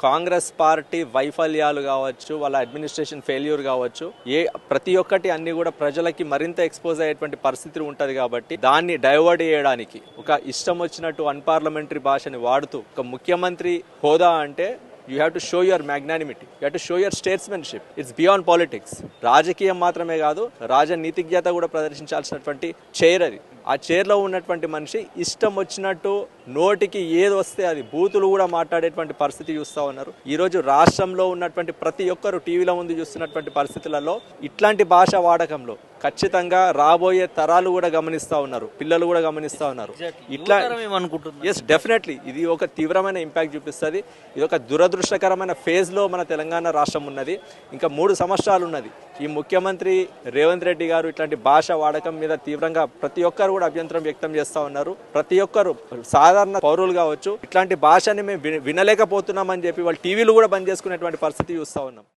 Congress party వైఫల్యాలు కావచ్చు వాళ్ళ అడ్మినిస్ట్రేషన్ ఫెయిల్యూర్ కావచ్చు ఏ ప్రతి ఒక్కటి అన్ని కూడా ప్రజలకి మరింత ఎక్స్పోజ్ అయ్యేటువంటి పరిస్థితి ఉంటుంది కాబట్టి దాన్ని డైవర్ట్ చేయడానికి ఒక ఇష్టం వచ్చినట్టు అన్పార్లమెంటరీ భాషని వాడుతూ ఒక ముఖ్యమంత్రి హోదా అంటే you have to show your magnanimity you have to show your statesmanship it's beyond politics రాజకీయం మాత్రమే కాదు రాజనీతిజ్ఞత కూడా ప్రదర్శించాల్సినటువంటి చైర్ అది. ఆ చైర్లో ఉన్నటువంటి మనిషి ఇష్టం వచ్చినట్టు నోటికి ఏది వస్తే అది బూతులు కూడా మాట్లాడేటువంటి పరిస్థితి చూస్తూ ఉన్నారు. ఈరోజు రాష్ట్రంలో ఉన్నటువంటి ప్రతి ఒక్కరు టీవీల ముందు చూస్తున్నటువంటి పరిస్థితులలో ఇట్లాంటి భాష వాడకంలో ఖచ్చితంగా రాబోయే తరాలు కూడా గమనిస్తూ ఉన్నారు. పిల్లలు కూడా గమనిస్తూ ఉన్నారు. ఇట్లా ఎస్ డెఫినెట్లీ ఇది ఒక తీవ్రమైన ఇంపాక్ట్ చూపిస్తుంది. ఇది ఒక దురదృష్టకరమైన ఫేజ్లో మన తెలంగాణ రాష్ట్రం ఉన్నది. ఇంకా మూడు సంవత్సరాలు ఉన్నది. ఈ ముఖ్యమంత్రి రేవంత్ రెడ్డి గారు ఇట్లాంటి భాష వాడకం మీద తీవ్రంగా ప్రతి ఒక్కరు కూడా అభ్యంతరం వ్యక్తం చేస్తూ ఉన్నారు. ప్రతి ఒక్కరు సాధారణ పౌరులు కావచ్చు. ఇట్లాంటి భాషని మేము వినలేకపోతున్నామని చెప్పి వాళ్ళు టీవీలు కూడా బంద్ చేసుకునేటువంటి పరిస్థితి చూస్తూ ఉన్నాం.